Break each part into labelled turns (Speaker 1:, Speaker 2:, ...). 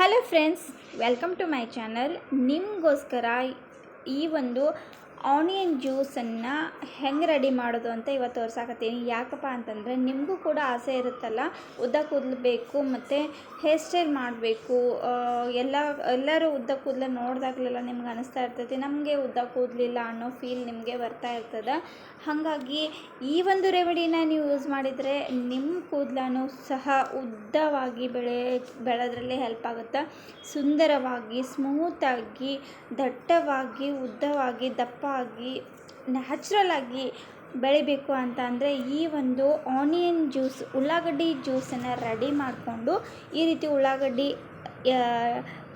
Speaker 1: Hello friends welcome to my channel ನಿಮಗೋಸ್ಕರ ಈ ಒಂದು ಆನಿಯನ್ ಜ್ಯೂಸನ್ನು ಹೆಂಗೆ ರೆಡಿ ಮಾಡೋದು ಅಂತ ಇವತ್ತು ತೋರ್ಸಾಕತ್ತೀನಿ. ಯಾಕಪ್ಪ ಅಂತಂದರೆ ನಿಮಗೂ ಕೂಡ ಆಸೆ ಇರುತ್ತಲ್ಲ, ಉದ್ದ ಕೂದಲು ಬೇಕು ಮತ್ತು ಹೇರ್ ಸ್ಟೈಲ್ ಮಾಡಬೇಕು. ಎಲ್ಲ, ಎಲ್ಲರೂ ಉದ್ದ ಕೂದಲು ನೋಡಿದಾಗಲೆಲ್ಲ ನಿಮ್ಗೆ ಅನಿಸ್ತಾ ಇರ್ತೈತಿ. ನಮಗೆ ಉದ್ದ ಕೂದಲಿಲ್ಲ ಅನ್ನೋ ಫೀಲ್ ನಿಮಗೆ ಬರ್ತಾ ಇರ್ತದೆ. ಹಾಗಾಗಿ ಈ ಒಂದು ರೆಮಿಡಿನ ನೀವು ಯೂಸ್ ಮಾಡಿದರೆ ನಿಮ್ಮ ಕೂದಲನ್ನು ಸಹ ಉದ್ದವಾಗಿ ಬೆಳೆ, ಬೆಳೆದ್ರಲ್ಲಿ ಹೆಲ್ಪ್ ಆಗುತ್ತೆ? ಸುಂದರವಾಗಿ ಸ್ಮೂತಾಗಿ ದಟ್ಟವಾಗಿ, ಉದ್ದವಾಗಿ ದಪ್ಪಾಗಿ ನ್ಯಾಚುರಲ್ ಆಗಿ ಬೆಳಿಬೇಕು ಅಂತ ಅಂದರೆ ಈ ಒಂದು ಆನಿಯನ್ ಜ್ಯೂಸ್ ಉಳ್ಳಾಗಡ್ಡಿ ಜ್ಯೂಸನ್ನು ರೆಡಿ ಮಾಡಿಕೊಂಡು ಈ ರೀತಿ ಉಳ್ಳಾಗಡ್ಡಿ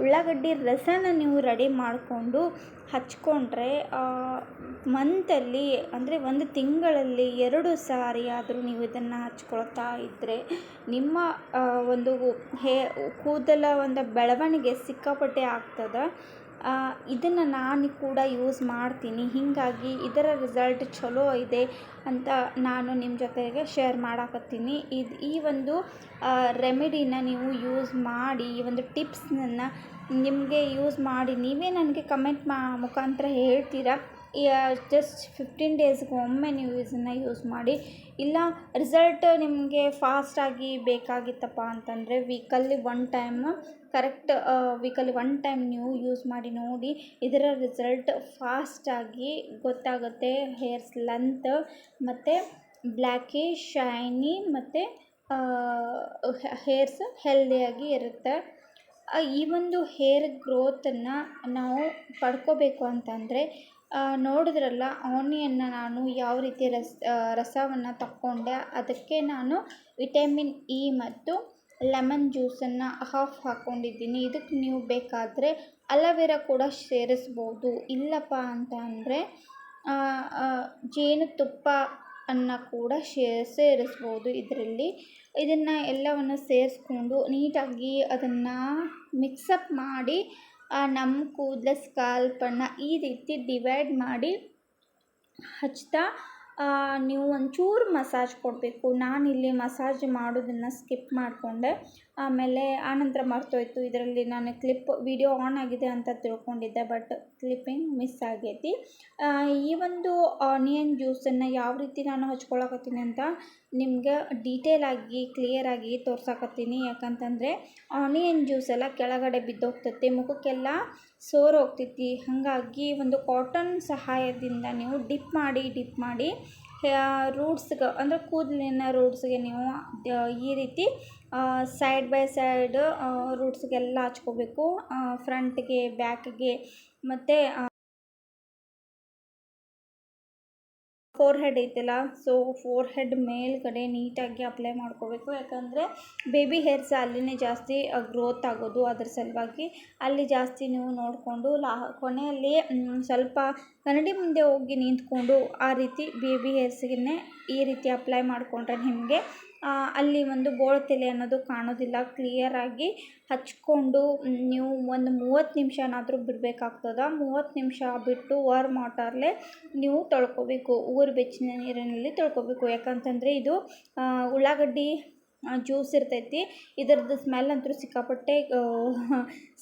Speaker 1: ಉಳ್ಳಾಗಡ್ಡಿ ರಸನ ನೀವು ರೆಡಿ ಮಾಡಿಕೊಂಡು ಹಚ್ಕೊಂಡ್ರೆ ಮಂತಲ್ಲಿ ಅಂದರೆ ಒಂದು ತಿಂಗಳಲ್ಲಿ ಎರಡು ಸಾರಿ ಆದರೂ ನೀವು ಇದನ್ನು ಹಚ್ಕೊಳ್ತಾ ಇದ್ದರೆ ನಿಮ್ಮ ಒಂದು ಹೇ, ಕೂದಲ ಒಂದು ಬೆಳವಣಿಗೆ ಸಿಕ್ಕಾಪಟ್ಟೆ ಆಗ್ತದೆ. ಇದನ್ನು ನಾನು ಕೂಡ ಯೂಸ್ ಮಾಡ್ತೀನಿ. ಹೀಗಾಗಿ ಇದರ ರಿಸಲ್ಟ್ ಚಲೋ ಇದೆ ಅಂತ ನಾನು ನಿಮ್ಮ ಜೊತೆಗೆ ಶೇರ್ ಮಾಡಾಕತ್ತೀನಿ. ಇದು ಈ ಒಂದು ರೆಮಿಡಿನ ನೀವು ಯೂಸ್ ಮಾಡಿ ಈ ಒಂದು ಟಿಪ್ಸ್ನನ್ನು ನಿಮಗೆ ಯೂಸ್ ಮಾಡಿ, ನೀವೇ ನನಗೆ ಕಮೆಂಟ್ ಮಾ, ಮುಖಾಂತರ ಹೇಳ್ತೀರಾ? ಜಸ್ಟ್ ಫಿಫ್ಟೀನ್ ಡೇಸ್ಗೆ ಒಮ್ಮೆ ನೀವು ಇದನ್ನು ಯೂಸ್ ಮಾಡಿ. ಇಲ್ಲ ರಿಸಲ್ಟ್ ನಿಮಗೆ ಫಾಸ್ಟಾಗಿ ಬೇಕಾಗಿತ್ತಪ್ಪ ಅಂತಂದರೆ weekly one time correct weekly one time ನೀವು ಯೂಸ್ ಮಾಡಿ ನೋಡಿ. ಇದರ ರಿಸಲ್ಟ್ ಫಾಸ್ಟಾಗಿ ಗೊತ್ತಾಗುತ್ತೆ. ಹೇರ್ಸ್ ಲೆಂತ್ ಮತ್ತು ಬ್ಲ್ಯಾಕಿ ಶೈನಿ ಮತ್ತು ಹೇರ್ಸ್ ಹೆಲ್ದಿಯಾಗಿ ಇರುತ್ತೆ. ಈ ಒಂದು ಹೇರ್ ಗ್ರೋತನ್ನು ನಾವು ಪಡ್ಕೋಬೇಕು ಅಂತಂದರೆ ನೋಡಿದ್ರಲ್ಲ ಆನಿಯನ್ನ ನಾನು ಯಾವ ರೀತಿ ರಸ ರಸವನ್ನು ತಕ್ಕೊಂಡೆ, ಅದಕ್ಕೆ ನಾನು ವಿಟಮಿನ್ ಇ ಮತ್ತು ಲೆಮನ್ ಜ್ಯೂಸನ್ನು ಹಾಫ್ ಹಾಕ್ಕೊಂಡಿದ್ದೀನಿ ಇದಕ್ಕೆ ನೀವು ಬೇಕಾದರೆ ಅಲವೆರಾ ಕೂಡ ಸೇರಿಸ್ಬೋದು. ಇಲ್ಲಪ್ಪ ಅಂತ ಅಂದರೆ ಜೇನುತುಪ್ಪ ಅನ್ನ ಕೂಡ ಸೇರಿಸ್ಬೋದು ಇದರಲ್ಲಿ. ಇದನ್ನು ಎಲ್ಲವನ್ನು ಸೇರಿಸ್ಕೊಂಡು ನೀಟಾಗಿ ಅದನ್ನು ಮಿಕ್ಸಪ್ ಮಾಡಿ ನಮ್ಮ ಕೂದಲ ಸ್ಕಾಲ್ಪನ್ನು ಈ ರೀತಿ ಡಿವೈಡ್ ಮಾಡಿ ಹಚ್ತಾ ನೀವು ಒಂಚೂರು ಮಸಾಜ್ ಕೊಡಬೇಕು. ನಾನಿಲ್ಲಿ ಮಸಾಜ್ ಮಾಡೋದನ್ನು ಸ್ಕಿಪ್ ಮಾಡಿಕೊಂಡೆ. ಆಮೇಲೆ ಆನಂತರ ಮರ್ತೋಯ್ತು. ಇದರಲ್ಲಿ ನಾನು ಕ್ಲಿಪ್ ವಿಡಿಯೋ ಆನ್ ಆಗಿದೆ ಅಂತ ತಿಳ್ಕೊಂಡಿದ್ದೆ ಬಟ್ ಕ್ಲಿಪ್ಪಿಂಗ್ ಮಿಸ್ ಆಗೈತಿ. ಈ ಒಂದು ಆನಿಯನ್ ಜ್ಯೂಸನ್ನು ಯಾವ ರೀತಿ ನಾನು ಹಚ್ಕೊಳಕತ್ತೀನಿ ಅಂತ ನಿಮ್ಗೆ ಡೀಟೇಲಾಗಿ ಕ್ಲಿಯರಾಗಿ ತೋರ್ಸಕತ್ತೀನಿ. ಯಾಕಂತಂದರೆ ಆನಿಯನ್ ಜ್ಯೂಸ್ ಎಲ್ಲ ಕೆಳಗಡೆ ಬಿದ್ದೋಗ್ತೈತಿ, ಮುಖಕ್ಕೆಲ್ಲ ಸೋರ್ ಹೋಗ್ತೈತಿ. ಹಾಗಾಗಿ ಒಂದು ಕಾಟನ್ ಸಹಾಯದಿಂದ ನೀವು ಡಿಪ್ ಮಾಡಿ ಡಿಪ್ ಮಾಡಿ ರೂಟ್ಸ್ಗೆ ಅಂದರೆ ಕೂದಲಿನ ರೂಟ್ಸ್ಗೆ ನೀವು ಈ ರೀತಿ ಸೈಡ್ ಬೈ ಸೈಡ್ ರೂಟ್ಸ್ಗೆಲ್ಲ ಹಚ್ಕೋಬೇಕು. ಫ್ರಂಟ್ಗೆ ಬ್ಯಾಕ್ಗೆ ಮತ್ತು ಫೋರ್ ಹೆಡ್ ಐತಲ್ಲ ಸೊ ಫೋರ್ ಹೆಡ್ ಮೇಲ್ಗಡೆ ನೀಟಾಗಿ ಅಪ್ಲೈ ಮಾಡ್ಕೋಬೇಕು. ಯಾಕಂದರೆ ಬೇಬಿ ಹೇರ್ಸ್ ಅಲ್ಲಿನೇ ಜಾಸ್ತಿ ಗ್ರೋತ್ ಆಗೋದು ಅದ್ರ ಸಲುವಾಗಿ. ಅಲ್ಲಿ ಜಾಸ್ತಿ ನೀವು ನೋಡಿಕೊಂಡು ಲಾ, ಕೊನೆಯಲ್ಲಿ ಸ್ವಲ್ಪ ಕನ್ನಡಿ ಮುಂದೆ ಹೋಗಿ ನಿಂತ್ಕೊಂಡು ಆ ರೀತಿ ಬೇಬಿ ಹೇರ್ಸ್ಗೆ ಈ ರೀತಿ ಅಪ್ಲೈ ಮಾಡಿಕೊಂಡ್ರೆ ನಿಮಗೆ ಅಲ್ಲಿ ಒಂದು ಬೋಳು ಅನ್ನೋದು ಕಾಣೋದಿಲ್ಲ. ಕ್ಲಿಯರಾಗಿ ಹಚ್ಕೊಂಡು ನೀವು ಒಂದು ಮೂವತ್ತು ನಿಮಿಷನಾದರೂ ಬಿಡಬೇಕಾಗ್ತದ? ಮೂವತ್ತು ನಿಮಿಷ ಬಿಟ್ಟು ವಾರ್ಮ್ ವಾಟರ್ಲೆ ನೀವು ತೊಳ್ಕೊಬೇಕು. ಊರು ಬೆಚ್ಚಿನ ನೀರಿನಲ್ಲಿ ತೊಳ್ಕೊಬೇಕು. ಯಾಕಂತಂದರೆ ಇದು ಉಳ್ಳಾಗಡ್ಡಿ ಜ್ಯೂಸ್ ಇರ್ತೈತಿ, ಇದ್ರದ್ದು ಸ್ಮೆಲ್ ಅಂತೂ ಸಿಕ್ಕಾಪಟ್ಟೆ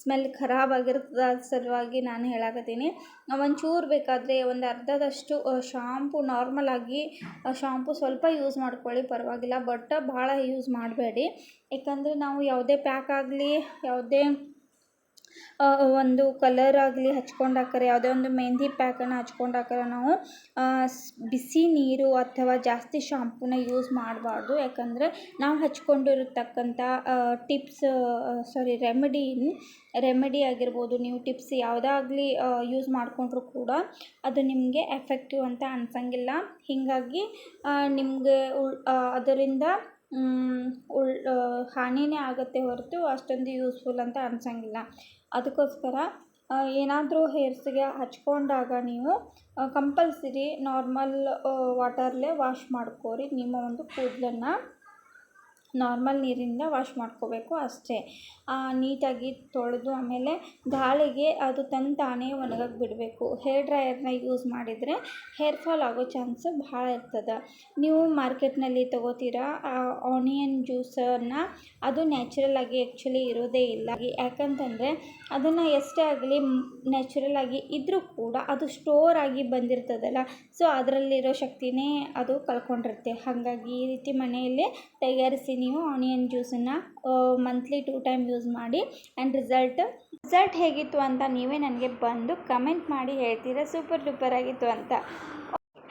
Speaker 1: ಸ್ಮೆಲ್ ಖರಾಬ್ ಆಗಿರ್ತದ ಸಲುವಾಗಿ ನಾನು ಹೇಳಾಕತ್ತೀನಿ. ಒಂಚೂರು ಬೇಕಾದರೆ ಒಂದು ಅರ್ಧದಷ್ಟು ಶಾಂಪು ನಾರ್ಮಲಾಗಿ ಶಾಂಪು ಸ್ವಲ್ಪ ಯೂಸ್ ಮಾಡ್ಕೊಳ್ಳಿ, ಪರವಾಗಿಲ್ಲ ಬಟ್ ಭಾಳ ಯೂಸ್ ಮಾಡಬೇಡಿ. ಯಾಕಂದರೆ ನಾವು ಯಾವುದೇ ಪ್ಯಾಕ್ ಆಗಲಿ, ಯಾವುದೇ ಒಂದು ಕಲರ್ ಆಗಲಿ ಹಚ್ಕೊಂಡಾಕರೆ ಯಾವುದೇ ಒಂದು ಮೆಹಂದಿ ಪ್ಯಾಕನ್ನು ಹಚ್ಕೊಂಡಾಕರೆ ನಾವು ಬಿಸಿ ನೀರು ಅಥವಾ ಜಾಸ್ತಿ ಶಾಂಪೂನ ಯೂಸ್ ಮಾಡಬಾರ್ದು. ಯಾಕಂದರೆ ನಾವು ಹಚ್ಕೊಂಡಿರತಕ್ಕಂಥ ಟಿಪ್ಸ್ ಸಾರಿ ರೆಮಿಡಿ ರೆಮಿಡಿ ಆಗಿರ್ಬೋದು, ನೀವು ಟಿಪ್ಸ್ ಯಾವುದಾಗಲಿ ಯೂಸ್ ಮಾಡಿಕೊಂಡ್ರೂ ಕೂಡ ಅದು ನಿಮಗೆ ಎಫೆಕ್ಟಿವ್ ಅಂತ ಅನ್ಸಂಗಿಲ್ಲ. ಹೀಗಾಗಿ ನಿಮಗೆ ಅದರಿಂದ ಉಳ್ ಹಾನಿನೇ ಆಗುತ್ತೆ ಹೊರತು ಅಷ್ಟೊಂದು ಯೂಸ್ಫುಲ್ ಅಂತ ಅನ್ಸಂಗಿಲ್ಲ. ಅದಕ್ಕೋಸ್ಕರ ಏನಾದರೂ ಹೇರ್ಸಿಗೆ ಹಚ್ಕೊಂಡಾಗ ನೀವು ಕಂಪಲ್ಸರಿ ನಾರ್ಮಲ್ ವಾಟರಲ್ಲೇ ವಾಶ್ ಮಾಡ್ಕೋರಿ. ನಿಮ್ಮ ಒಂದು ಕೂದಲನ್ನು ನಾರ್ಮಲ್ ನೀರಿಂದ ವಾಶ್ ಮಾಡ್ಕೋಬೇಕು ಅಷ್ಟೇ. ನೀಟಾಗಿ ತೊಳೆದು ಆಮೇಲೆ ಗಾಳಿಗೆ ಅದು ತನ್ನ ತಾನೇ ಒಣಗಕ್ಕೆ ಬಿಡಬೇಕು. ಹೇರ್ ಡ್ರೈಯರ್ನ ಯೂಸ್ ಮಾಡಿದರೆ ಹೇರ್ ಫಾಲ್ ಆಗೋ ಚಾನ್ಸ್ ಭಾಳ ಇರ್ತದೆ. ನೀವು ಮಾರ್ಕೆಟ್ನಲ್ಲಿ ತೊಗೋತೀರಾ ಆನಿಯನ್ ಜ್ಯೂಸನ್ನು ಅದು ನ್ಯಾಚುರಲ್ ಆಗಿ ಆ್ಯಕ್ಚುಲಿ ಇರೋದೇ ಇಲ್ಲ. ಯಾಕಂತಂದರೆ ಅದನ್ನು ಎಷ್ಟೇ ಆಗಲಿ ನ್ಯಾಚುರಲ್ ಆಗಿ ಇದ್ದರೂ ಕೂಡ ಅದು ಸ್ಟೋರ್ ಆಗಿ ಬಂದಿರ್ತದಲ್ಲ. ಸೊ, ಅದರಲ್ಲಿರೋ ಶಕ್ತಿನೇ ಅದು ಕಳ್ಕೊಂಡಿರುತ್ತೆ. ಹಾಗಾಗಿ ಈ ರೀತಿ ಮನೆಯಲ್ಲೇ ತಯಾರಿಸಿ ನೀವು ಆನಿಯನ್ ಜ್ಯೂಸನ್ನ ಮಂತ್ಲಿ ಟೂ ಟೈಮ್ ಯೂಸ್ ಮಾಡಿ ಆ್ಯಂಡ್ ರಿಸಲ್ಟ್ ರಿಸಲ್ಟ್ ಹೇಗಿತ್ತು ಅಂತ ನೀವೇ ನನಗೆ ಬಂದು ಕಮೆಂಟ್ ಮಾಡಿ ಹೇಳ್ತೀರಾ ಸೂಪರ್ ಡೂಪರ್ ಆಗಿತ್ತು ಅಂತ.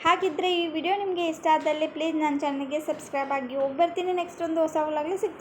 Speaker 1: ಹಾಗಿದ್ದರೆ ಈ ವಿಡಿಯೋ ನಿಮಗೆ ಇಷ್ಟ ಆದಲ್ಲಿ ಪ್ಲೀಸ್ ನನ್ನ ಚಾನಲ್ಗೆ ಸಬ್ಸ್ಕ್ರೈಬ್ ಆಗಿ ಹೋಗಿ ಬರ್ತೀನಿ ನೆಕ್ಸ್ಟ್ ಒಂದು ಹೊಸ ವ್ಲಾಗ್ಲಿ ಸಿಗ್ತೀನಿ.